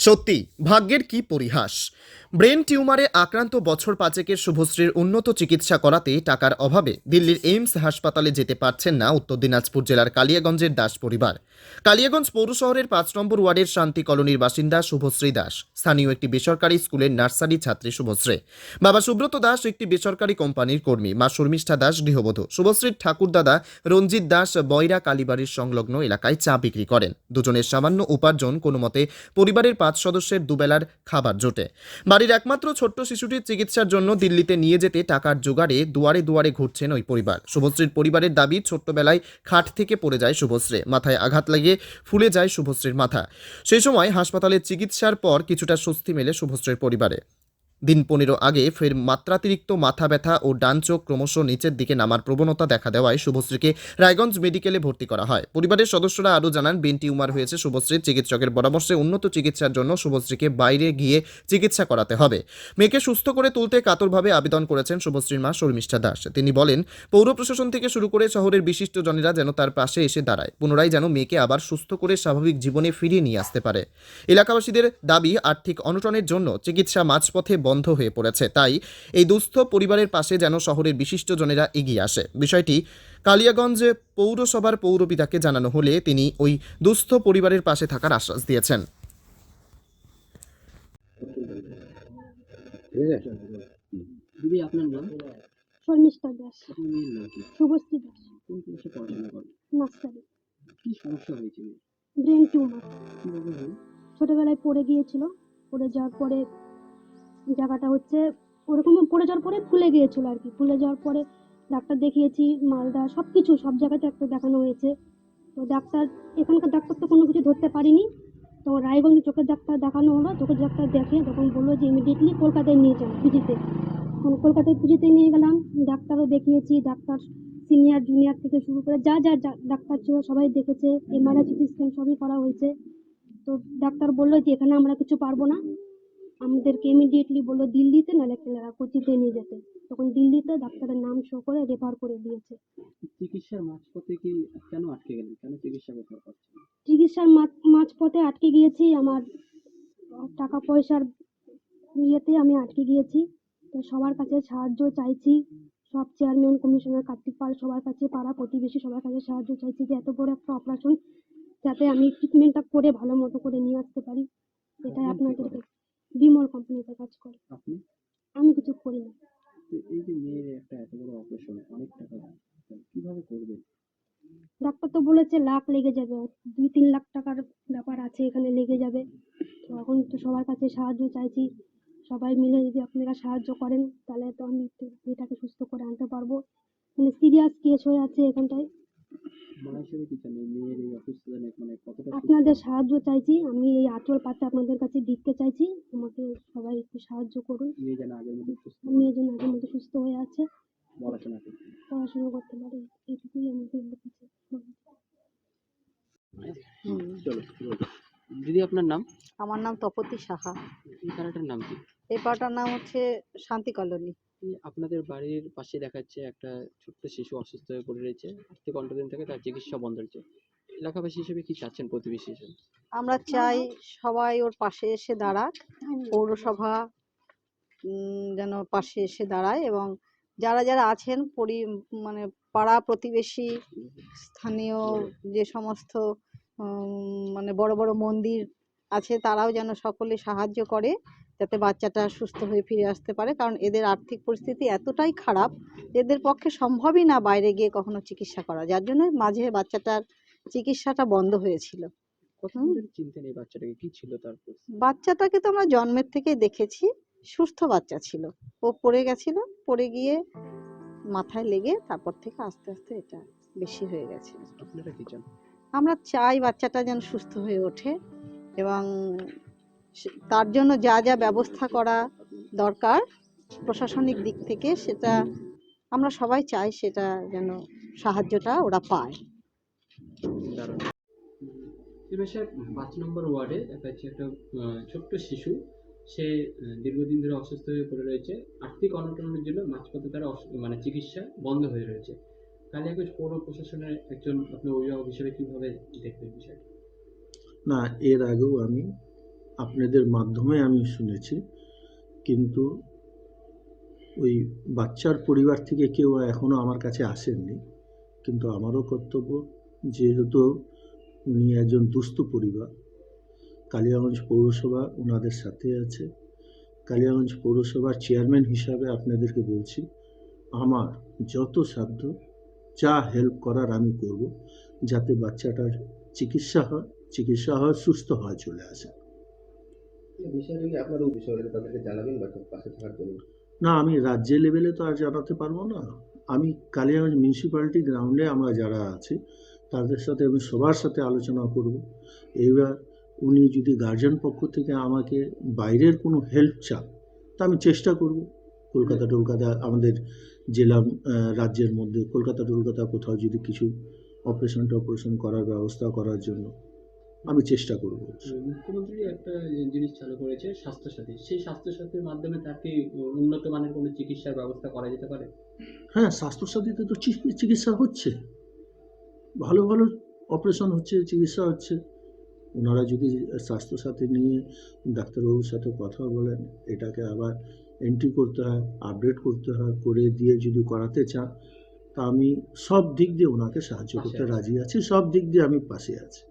সত্যি, ভাগ্যের কি পরিহাস? ব্রেন টিউমারে আক্রান্ত বছর পাঁচেকের শুভশ্রীর উন্নত চিকিৎসা করাতে টাকার অভাবে দিল্লির এইমস হাসপাতালে যেতে পারছেন না উত্তর দিনাজপুর জেলার কালিয়াগঞ্জের দাস পরিবার। কালিয়াগঞ্জ পৌর শহরের পাঁচ নম্বর ওয়ার্ডের শান্তি কলোনির বাসিন্দা শুভশ্রী দাস। স্থানীয় একটি বেসরকারি স্কুলের নার্সারি ছাত্রী শুভশ্রী। বাবা সুব্রত দাস একটি বেসরকারি কোম্পানির কর্মী। মা শর্মিষ্ঠা দাস গৃহবধূ। শুভশ্রীর ঠাকুরদাদা রঞ্জিত দাস বয়রা কালীবাড়ির সংলগ্ন এলাকায় চা বিক্রি করেন। দুজনের সামান্য উপার্জন কোনো মতে পরিবারের পাঁচ সদস্যের দুবেলার খাবার জোটে। বাড়ির একমাত্র ছোট্ট শিশুটির চিকিৎসার জন্য দিল্লিতে নিয়ে যেতে টাকার জোগাড়ে দুয়ারে দুয়ারে ঘুরছেন ওই পরিবার। শুভশ্রীর পরিবারের দাবি, ছোট্টবেলায় খাট থেকে পড়ে যায় শুভশ্রী, মাথায় আঘাত লাগিয়ে ফুলে যায় শুভশ্রীর মাথা। সেই সময় হাসপাতালে চিকিৎসার পর কিছুটা স্বস্তি মেলে শুভশ্রীর পরিবারে। দিন পনেরো আগে ফের মাত্রাতিরিক্ত মাথা ব্যথা ও ডান চোখ ক্রমশ নিচের দিকে নামার প্রবণতা দেখা দেওয়ায় শুভশ্রীকে রায়গঞ্জ মেডিকেলে ভর্তি করা হয়। পরিবারের সদস্যরা আরও জানান বেন টিউমার হয়েছে শুভশ্রীর চিকিৎসকের পরামর্শে উন্নত চিকিৎসার জন্য শুভশ্রীকে বাইরে গিয়ে চিকিৎসা করাতে হবে। মেয়েকে সুস্থ করে তুলতে কাতরভাবে আবেদন করেছেন শুভশ্রীর মা শর্মিষ্ঠা দাস। তিনি বলেন, পৌর প্রশাসন থেকে শুরু করে শহরের বিশিষ্ট জনেরা যেন তার পাশে এসে দাঁড়ায়। পুনরায় যেন মেয়েকে আবার সুস্থ করে স্বাভাবিক জীবনে ফিরিয়ে নিয়ে আসতে পারে। এলাকাবাসীদের দাবি, আর্থিক অনটনের জন্য চিকিৎসা মাঝপথে বন্ধ হয়ে পড়েছে। তাই এই দুস্থ পরিবারের পাশে যেন শহরের বিশিষ্ট জনেরা এগিয়ে আসে। বিষয়টি কালিয়াগঞ্জ পৌরসভার পৌরপিতাকে জানানো হলে তিনি ওই দুস্থ পরিবারের পাশে থাকার আশ্বাস দিয়েছেন। দিদি আপনার নাম? শর্মিষ্ঠা দাস। মেয়ের নাম কি? শুভশ্রী দাস। কোন ক্লাসে পড়াশোনা করে নার্সারি। কি সমস্যা হয়েছিল? Brain tumour. ছোটবেলায় পড়ে গিয়েছিল। পড়ে যাওয়ার পরে জায়গাটা হচ্ছে ওরকম পড়ে যাওয়ার পরে ফুলে গিয়েছিল আর কি। ফুলে যাওয়ার পরে ডাক্তার দেখিয়েছি, মালদা সব কিছু সব জায়গাতে একটা দেখানো হয়েছে। তো ডাক্তার, এখানকার ডাক্তার তো কোনো কিছু ধরতে পারিনি। তো রায়গঞ্জে চোখের ডাক্তার দেখানো হলো, চোখের ডাক্তার দেখে তখন বলল যে ইমিডিয়েটলি কলকাতায় নিয়ে যান পিজিতে। তখন কলকাতায় পিজিতে নিয়ে গেলাম, ডাক্তারও দেখিয়েছি, ডাক্তার সিনিয়র জুনিয়র থেকে শুরু করে যা যা ডাক্তার ছিল সবাই দেখেছে এমআরআই সিটি স্ক্যান সবই করা হয়েছে। তো ডাক্তার বলল যে এখানে আমরা কিছু পারব না আমাদেরকে ইমিডিয়েটলি বলল দিল্লিতে নাহলে কেলারা কোচিতে নিয়ে যেতে। তখন দিল্লিতে ডাক্তারের নাম শো করে রেফার করে দিয়েছে। চিকিৎসার মাঝপথে কি কেন আটকে গেলেন? কেন চিকিৎসা করতে পারছেন চিকিৎসার মাঝ- মাঝপথে আটকে গিয়েছি আমার টাকা পয়সার ইয়েতে আমি আটকে গিয়েছি। তো সবার কাছে সাহায্য চাইছি সব চেয়ারম্যান কমিশনার কার্তিক পাল সবার কাছে পাড়া প্রতিবেশী সবার কাছে সাহায্য চাইছি যে এত বড় একটা অপারেশন যাতে আমি ট্রিটমেন্টটা করে ভালো মতো করে নিয়ে আসতে পারি। এটাই আপনি আপনাদেরকে বিমল কোম্পানিতে কাজ করে। আপনি? আমি কিছু করি না। এই যে মেয়ের একটা এত বড় অপারেশন অনেক টাকা কীভাবে করবেন ডাক্তার তো বলেছে লাখ লেগে যাবে। দুই তিন লাখ টাকার ব্যাপার আছে এখানে লেগে যাবে। তো এখন তো সবার কাছে সাহায্য চাইছি। সবাই মিলে যদি আপনারা সাহায্য করেন তাহলে তো আমি একটু মেয়েটাকে সুস্থ করে আনতে পারব। মানে সিরিয়াস কেস হয়ে আছে এখানটায়। আপনাদের সাহায্য চাইছি। আমি এই আঁচল পাতে আপনাদের কাছে দিতে চাইছি। আমাকে সবাই একটু সাহায্য করুন। মেয়ে যেন আগের মতো সুস্থ আগের মতো সুস্থ হয়ে আছে। পড়াশোনা করতে পারে। এইটুকুই আমাদের কাছে। চলো চলো। দিদি আপনার নাম? আমার নাম তপতি সাহা। এই পাড়াটার নাম কি? এই পাড়াটার নাম হচ্ছে শান্তি কলোনি। আপনাদের বাড়ির পাশে দেখা যাচ্ছে একটা ছোট্ট শিশু অসুস্থ হয়ে পড়ে রয়েছে। আর্থিক অন্তদিন থেকে তার চিকিৎসা বন্ধ রয়েছে। এলাকাবাসী হিসেবে কি চাচ্ছেন প্রতিবেশী হিসেবে? আমরা চাই সবাই ওর পাশে এসে দাঁড়াক। পৌরসভা যেন পাশে এসে দাঁড়ায় এবং যারা যারা আছেন পরি মানে পাড়া প্রতিবেশী, স্থানীয় যে সমস্ত মানে বড় বড় মন্দির আছে তারাও যেন সকলে সাহায্য করে। যাতে বাচ্চাটা সুস্থ হয়ে ফিরে আসতে পারে। কারণ এদের আর্থিক পরিস্থিতি এতটাই খারাপ এদের পক্ষে সম্ভবই না বাইরে গিয়ে কখনো চিকিৎসা করা। যার জন্য মাঝে বাচ্চাটার চিকিৎসাটা বন্ধ হয়েছিল। বাচ্চাটাকে? কি ছিল তার বাচ্চাটাকে তো আমরা জন্মের থেকেই দেখেছি সুস্থ বাচ্চা ছিল। ও পড়ে গেছিল পড়ে গিয়ে মাথায় লেগে তারপর থেকে আস্তে আস্তে এটা বেশি হয়ে গেছে। আপনারা কি চান? আমরা চাই বাচ্চাটা যেন সুস্থ হয়ে ওঠে এবং তার জন্য যা যা ব্যবস্থা করা দরকার প্রশাসনিক দিক থেকে সেটা আমরা সবাই চাই সেটা যেন সাহায্যটা ওরা পায়। এবার পাঁচ নম্বর ওয়ার্ডে একটা হচ্ছে একটা ছোট্ট শিশু সে দীর্ঘদিন ধরে অসুস্থ হয়ে পড়ে রয়েছে। আর্থিক অনটনের জন্য মাঝপথে তার অস- মানে চিকিৎসা বন্ধ হয়ে রয়েছে। কালিয়াগঞ্জ পৌর প্রশাসনের একজন আপনি অভিভাবক হিসেবে কীভাবে দেখবেন বিষয়টা? না এর আগেও আমি আপনাদের মাধ্যমে আমি শুনেছি, কিন্তু ওই বাচ্চার পরিবার থেকে কেউ এখনও আমার কাছে আসেননি। কিন্তু আমারও কর্তব্য যেহেতু উনি একজন দুস্থ পরিবার, কালিয়াগঞ্জ পৌরসভা ওনাদের সাথে আছে। কালিয়াগঞ্জ পৌরসভার চেয়ারম্যান হিসাবে আপনাদেরকে বলছি, আমার যত সাধ্য, যা হেল্প করার আমি করব, যাতে বাচ্চাটার চিকিৎসা হয় চিকিৎসা হয়, সুস্থ হয়, চলে আসে। না, আমি রাজ্য লেভেলে তো আর জানাতে পারব না। আমি কালিয়াগঞ্জ মিউনিসিপ্যালিটি গ্রাউন্ডে আমরা যারা আছি, তাদের সাথে আমি সবার সাথে আলোচনা করব। এবার উনি যদি গার্জেন পক্ষ থেকে আমাকে বাইরের কোনো হেল্প চান, তা আমি চেষ্টা করব। কলকাতা টলকাতা আমাদের জেলা রাজ্যের মধ্যে কলকাতা টলকাতা কোথাও যদি কিছু অপারেশন টপারেশন করার ব্যবস্থা করার জন্য। আমি চেষ্টা করব। মুখ্যমন্ত্রী একটা জিনিস চালু করেছে স্বাস্থ্যসাথী। সেই স্বাস্থ্যসাথীর মাধ্যমে তার কি উন্নত মানের কোনো চিকিৎসার ব্যবস্থা করা যেতে পারে? হ্যাঁ স্বাস্থ্যসাথীতে তো চিকিৎসা হচ্ছে। ভালো ভালো অপারেশন হচ্ছে চিকিৎসা হচ্ছে। ওনারা যদি স্বাস্থ্যসাথী নিয়ে ডাক্তারবাবুর সাথে কথা বলেন এটাকে আবার এন্ট্রি করতে হয় আপডেট করতে হয় করে দিয়ে যদি করাতে চান তা আমি সব দিক দিয়ে ওনাকে সাহায্য করতে রাজি আছি সব দিক দিয়ে আমি পাশে আছি।